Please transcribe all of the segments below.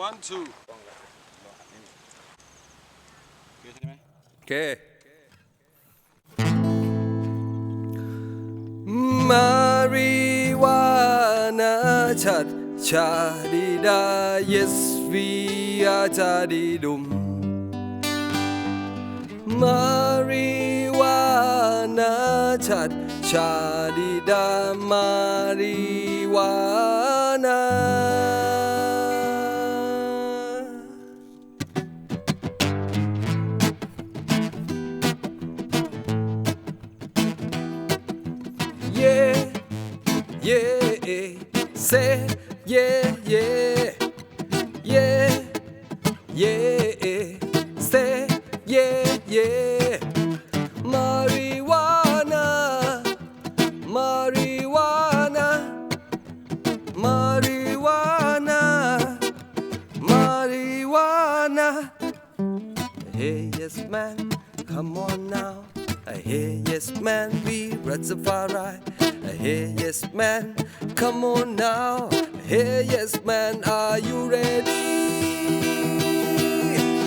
one two โอเคใช่ไหม โอเค marijuana ชัดชาดีดา yes we are จาดีดุม marijuana ชัดชาดีดา marijuana yeah, yeah, say yeah, yeah, yeah, yeah, say yeah, yeah. Marijuana, marijuana, marijuana, marijuana. Hey, yes, man, come on now. Hey, yes, man, we Rastafari. Hey, yes, man, come on now. Hey, yes, man, are you ready?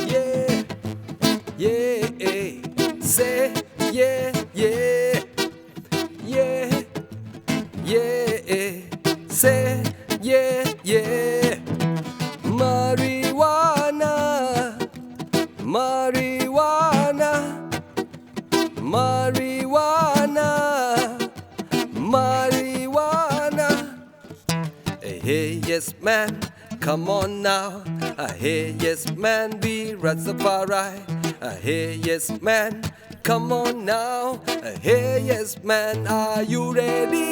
Yeah, yeah, say yeah, yeah, yeah, yeah, say yeah, yeah. marijuana, marijuana. Hey, hey, yes, man, come on now. Uh, hey, yes, man, be Rastafari. Uh, hey, yes, man, come on now. Uh, hey, yes, man, are you ready?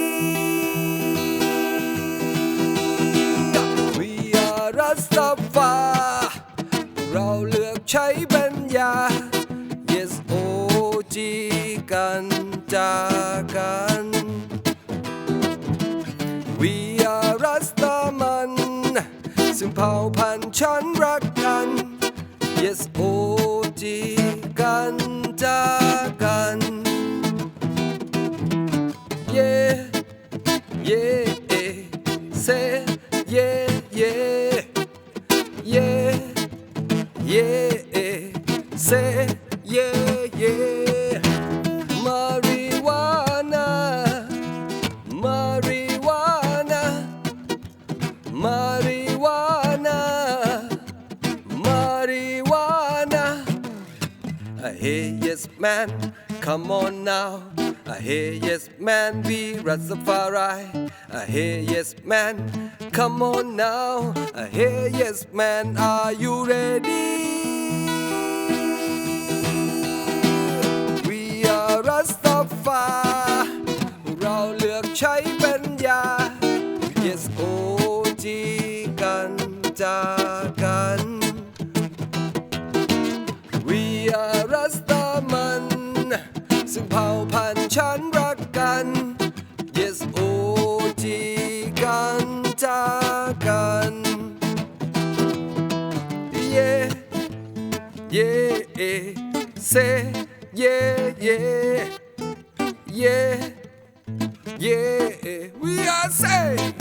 We are Rastafari เราเลือกใช้ปัญญา Yes OG กันจากกัน We are Rastaman ซึ่งเผ่าพันธุ์ฉันรักกัน Yes OG กันจากกัน Yeah yeah say yeah yeah yeah yeah say I hear yes man come on now I hear yes man be Rastafari I hear yes man come on now I hear yes man are you ready We are Rastafari เราเลือกใช้ปัญญา Yes OG yeah say yeah yeah. Yeah yeah. We are say.